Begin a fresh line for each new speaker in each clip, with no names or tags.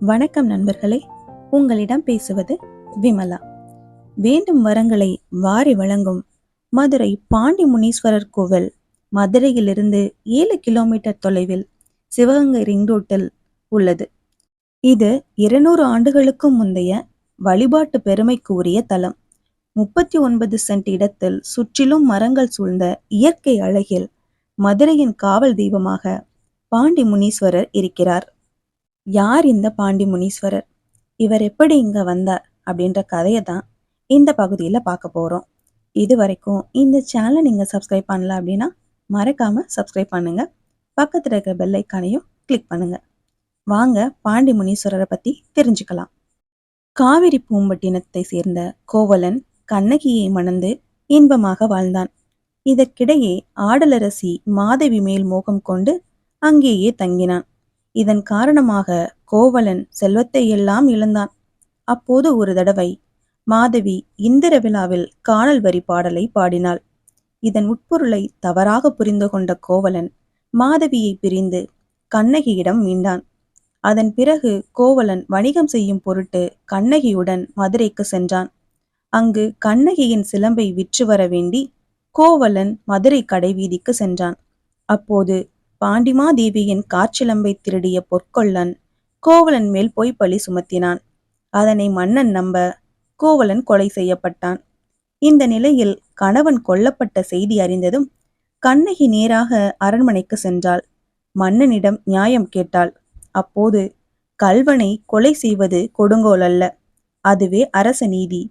வணக்கம் நண்பர்களே. உங்களிடம் பேசுவது விமலா. வேண்டும் வரங்களை வாரி வழங்கும் மதுரை பாண்டி முனீஸ்வரர் கோவில் மதுரையிலிருந்து ஏழு கிலோமீட்டர் தொலைவில் சிவகங்கை ரிங் ரோட்டில் உள்ளது. இது இருநூறு ஆண்டுகளுக்கும் முந்தைய வழிபாட்டு பெருமைக்கு உரிய தலம். முப்பத்தி ஒன்பது சென்ட் இடத்தில் சுற்றிலும் மரங்கள் சூழ்ந்த இயற்கை அழகில் மதுரையின் காவல் தெய்வமாக பாண்டி முனீஸ்வரர் இருக்கிறார். யார் இந்த பாண்டி முனீஸ்வரர்? இவர் எப்படி இங்க வந்தார்? அப்படின்ற கதையை தான் இந்த பகுதியில் பார்க்க போறோம். இது வரைக்கும் இந்த சேனலை நீங்க சப்ஸ்கிரைப் பண்ணல அப்படின்னா மறக்காம சப்ஸ்கிரைப் பண்ணுங்க. பக்கத்தில் இருக்கிற பெல்லைக்கானையும் கிளிக் பண்ணுங்க. வாங்க பாண்டி முனீஸ்வரரை பத்தி தெரிஞ்சுக்கலாம். காவிரி பூம்பட்டினத்தை சேர்ந்த கோவலன் கண்ணகியை மணந்து இன்பமாக வாழ்ந்தான். இதற்கிடையே ஆடலரசி மாதவி மேல் மோகம் கொண்டு அங்கேயே தங்கினான். இதன் காரணமாக கோவலன் செல்வத்தை எல்லாம் இழந்தான். அப்போது ஒரு தடவை மாதவி இந்திர விழாவில் காணல் வரி பாடலை பாடினாள். இதன் உட்பொருளை தவறாக புரிந்து கொண்ட கோவலன் மாதவியை பிரிந்து கண்ணகியிடம் மீண்டான். அதன் பிறகு கோவலன் வணிகம் செய்யும் பொருட்டு கண்ணகியுடன் மதுரைக்கு சென்றான். அங்கு கண்ணகியின் சிலம்பை விற்று வர வேண்டி கோவலன் மதுரை கடைவீதிக்கு சென்றான். அப்போது பாண்டிமாதேவியின் காற்றிலம்பை திருடிய பொற்கொள்ளன் கோவலன் மேல் பொய்ப்பழி சுமத்தினான். அதனை மன்னன் நம்ப கோவலன் கொலை செய்யப்பட்டான். இந்த நிலையில் கணவன் கொல்லப்பட்ட செய்தி அறிந்ததும் கண்ணகி நேராக அரண்மனைக்கு சென்றாள். மன்னனிடம் நியாயம் கேட்டாள். அப்போது கல்வனை கொலை செய்வது கொடுங்கோல் அல்ல அதுவே அரச நீதி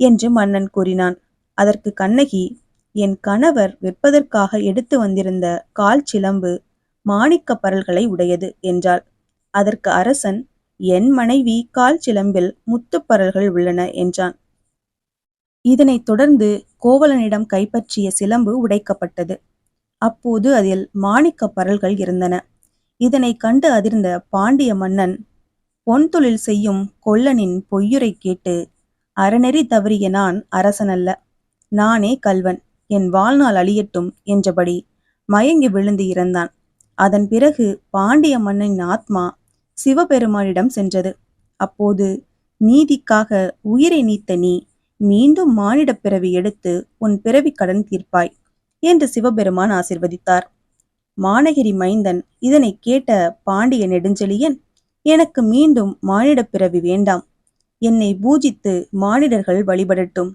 என்று மன்னன் கூறினான். அதற்கு கண்ணகி என் கணவர் விற்பதற்காக எடுத்து வந்திருந்த கால் சிலம்பு மாணிக்க பரல்களை உடையது என்றாள். அதற்கு அரசன் என் மனைவி கால் சிலம்பில் முத்துப்பரல்கள் உள்ளன என்றான். இதனைத் தொடர்ந்து கோவலனிடம் கைப்பற்றிய சிலம்பு உடைக்கப்பட்டது. அப்போது அதில் மாணிக்க பரல்கள் இருந்தன. இதனை கண்டு அதிர்ந்த பாண்டிய மன்னன் பொன் தொழில் செய்யும் கொல்லனின் பொய்யுரை கேட்டு அறநெறி தவறிய நான் அரசனல்ல. நானே கல்வன் என் வாழ்நாள் அழியட்டும் என்றபடி மயங்கி விழுந்து இறந்தான். அதன் பிறகு பாண்டிய மன்னனின் ஆத்மா சிவபெருமானிடம் சென்றது. அப்போது நீதிக்காக உயிரை நீத்த நீ மீண்டும் மானிடப் பிறவி எடுத்து உன் பிறவி கடன் தீர்ப்பாய் என்று சிவபெருமான் ஆசிர்வதித்தார். மானகிரி மைந்தன் இதனை கேட்ட பாண்டிய நெடுஞ்செழியன் எனக்கு மீண்டும் மானிடப் பிறவி வேண்டாம். என்னை பூஜித்து மானிடர்கள் வழிபடட்டும்.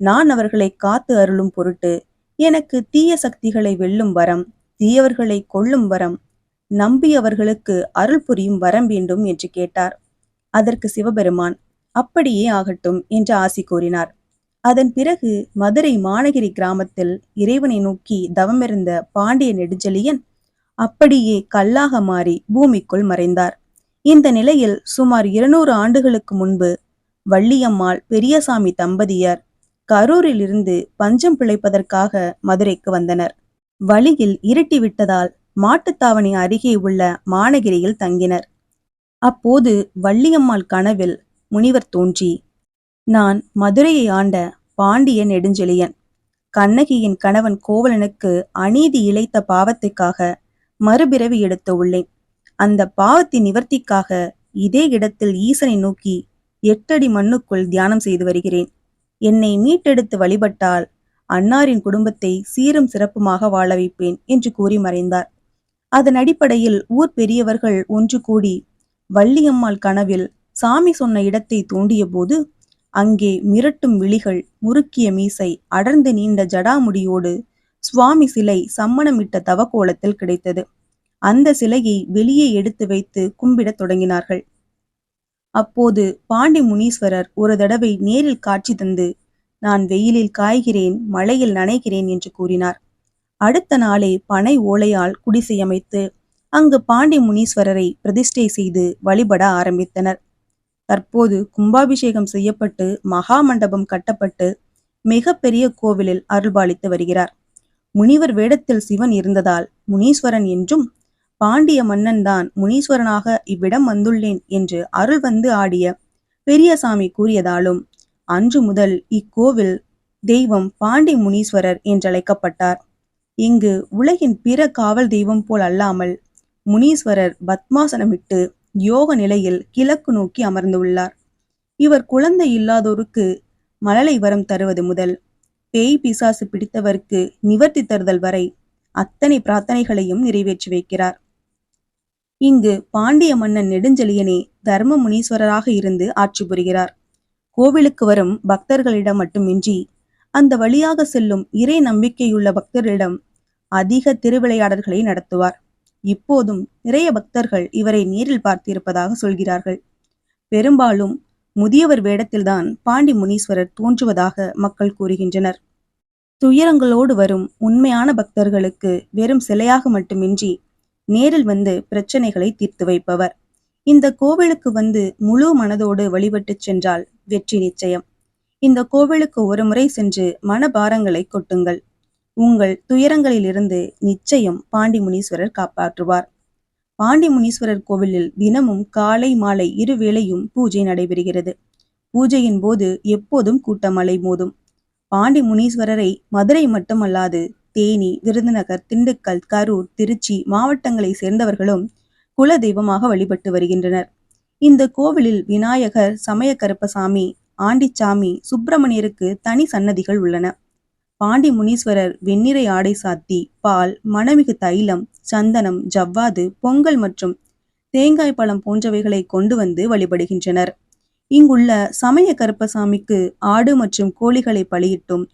நான் அவர்களை காத்து அருளும் பொருட்டு எனக்கு தீய சக்திகளை வெல்லும் வரம் தீயவர்களை கொல்லும் வரம் நம்பியவர்களுக்கு அருள் புரியும் வரம் வேண்டும் என்று கேட்டார். அதற்கு சிவபெருமான் அப்படியே ஆகட்டும் என்று ஆசி கூறினார். அதன் பிறகு மதுரை மானகிரி கிராமத்தில் இறைவனை நோக்கி தவமிருந்த பாண்டிய நெடுஞ்செழியன் அப்படியே கல்லாக மாறி பூமிக்குள் மறைந்தார். இந்த நிலையில் சுமார் இருநூறு ஆண்டுகளுக்கு முன்பு வள்ளியம்மாள் பெரியசாமி தம்பதியர் கரூரிலிருந்து பஞ்சம் பிழைப்பதற்காக மதுரைக்கு வந்தனர். வழியில் இருட்டி விட்டதால் மாட்டுத்தாவணி அருகே உள்ள மானகிரியில் தங்கினர். அப்போது வள்ளியம்மாள் கனவில் முனிவர் தோன்றி நான் மதுரையை ஆண்ட பாண்டிய நெடுஞ்செழியன். கண்ணகியின் கணவன் கோவலனுக்கு அநீதி இழைத்த பாவத்துக்காக மறுபிறவி எடுத்து உள்ளேன். அந்த பாவத்தின் நிவர்த்திக்காக இதே இடத்தில் ஈசனை நோக்கி எட்டடி மண்ணுக்குள் தியானம் செய்து வருகிறேன். என்னை மீட்டெடுத்து வழிபட்டால் அன்னாரின் குடும்பத்தை சீரும் சிறப்புமாக வாழ வைப்பேன் என்று கூறி மறைந்தார். அதன் அடிப்படையில் ஊர் பெரியவர்கள் ஒன்று கூடி வள்ளியம்மாள் கனவில் சாமி சொன்ன இடத்தை தோண்டிய போது அங்கே மிரட்டும் விழிகள் முறுக்கிய மீசை அடர்ந்து நீண்ட ஜடாமுடியோடு சுவாமி சிலை சம்மணமிட்ட தவக்கோலத்தில் கிடைத்தது. அந்த சிலையை வெளியே எடுத்து வைத்து கும்பிடத் தொடங்கினார்கள். அப்போது பாண்டி முனீஸ்வரர் ஒரு தடவை நேரில் காட்சி தந்து நான் வெயிலில் காய்கிறேன் மழையில் நனைகிறேன் என்று கூறினார். அடுத்த நாளே பனை ஓலையால் குடிசையமைத்து அங்கு பாண்டி முனீஸ்வரரை பிரதிஷ்டை செய்து வழிபட ஆரம்பித்தனர். தற்போது கும்பாபிஷேகம் செய்யப்பட்டு மகா மண்டபம் கட்டப்பட்டு மிக பெரிய கோவிலில் அருள்பாலித்து வருகிறார். முனிவர் வேடத்தில் சிவன் இருந்ததால் முனீஸ்வரன் என்றும் பாண்டிய மன்னன் தான் முனீஸ்வரனாக இவ்விடம் வந்துள்ளேன் என்று அருள் வந்து ஆடிய பெரியசாமி கூறியதாலும் அன்று முதல் இக்கோவில் தெய்வம் பாண்டி முனீஸ்வரர் என்றழைக்கப்பட்டார். இங்கு உலகின் பிற காவல் தெய்வம் போல் அல்லாமல் முனீஸ்வரர் பத்மாசனமிட்டு யோக நிலையில் கிழக்கு நோக்கி அமர்ந்துள்ளார். இவர் குழந்தை இல்லாதோருக்கு மழலை வரம் தருவது முதல் பேய் பிசாசு பிடித்தவருக்கு நிவர்த்தி தருதல் வரை அத்தனை பிரார்த்தனைகளையும் நிறைவேற்றி வைக்கிறார். இங்கு பாண்டிய மன்னன் நெடுஞ்செழியனே தர்ம முனீஸ்வரராக இருந்து ஆட்சி புரிகிறார். கோவிலுக்கு வரும் பக்தர்களிடம் மட்டுமின்றி அந்த வழியாக செல்லும் இறை நம்பிக்கையுள்ள பக்தர்களிடம் அதிக திருவிளையாடல்களை நடத்துவார். இப்போதும் நிறைய பக்தர்கள் இவரை நேரில் பார்த்திருப்பதாக சொல்கிறார்கள். பெரும்பாலும் முதியவர் வேடத்தில்தான் பாண்டி முனீஸ்வரர் தோன்றுவதாக மக்கள் கூறுகின்றனர். துயரங்களோடு வரும் உண்மையான பக்தர்களுக்கு வெறும் சிலையாக மட்டுமின்றி நேரில் வந்து பிரச்சனைகளை தீர்த்து வைப்பவர். இந்த கோவிலுக்கு வந்து முழு மனதோடு வழிபட்டு சென்றால் வெற்றி நிச்சயம். இந்த கோவிலுக்கு ஒரு முறை சென்று மனபாரங்களை கொட்டுங்கள். உங்கள் துயரங்களிலிருந்து நிச்சயம் பாண்டி முனீஸ்வரர் காப்பாற்றுவார். பாண்டி முனீஸ்வரர் கோவிலில் தினமும் காலை மாலை இருவேளையும் பூஜை நடைபெறுகிறது. பூஜையின் போது எப்போதும் கூட்டம் அலை மோதும். பாண்டி முனீஸ்வரரை மதுரை மட்டுமல்லாது தேனி விருதுநகர் திண்டுக்கல் கரூர் திருச்சி மாவட்டங்களை சேர்ந்தவர்களும் குல தெய்வமாக வழிபட்டு வருகின்றனர். இந்த கோவிலில் விநாயகர் சமய கருப்பசாமி ஆண்டிச்சாமி சுப்பிரமணியருக்கு தனி சன்னதிகள் உள்ளன. பாண்டி முனீஸ்வரர் வெண்ணிறை ஆடை சாத்தி பால் மணமிகு தைலம் சந்தனம் ஜவ்வாது பொங்கல் மற்றும் தேங்காய் பழம் போன்றவைகளை கொண்டு வந்து வழிபடுகின்றனர். இங்குள்ள சமய கருப்பசாமிக்கு ஆடு மற்றும் கோழிகளை பலியிட்டும்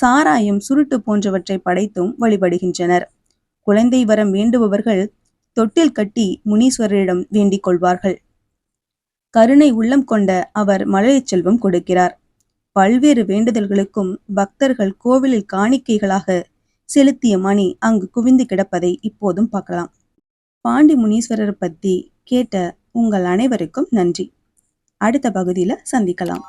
சாராயம் சுருட்டு போன்றவற்றை படைத்தும் வழிபடுகின்றனர். குழந்தை வரம் வேண்டுபவர்கள் தொட்டில் கட்டி முனீஸ்வரரிடம் வேண்டிக் கொள்வார்கள். கருணை உள்ளம் கொண்ட அவர் மழலை செல்வம் கொடுக்கிறார். பல்வேறு வேண்டுதல்களுக்கும் பக்தர்கள் கோவிலில் காணிக்கைகளாக செலுத்திய மணி அங்கு குவிந்து கிடப்பதை இப்போதும் பார்க்கலாம். பாண்டி முனீஸ்வரர் பத்தி கேட்ட உங்கள் அனைவருக்கும் நன்றி. அடுத்த பகுதியில் சந்திக்கலாம்.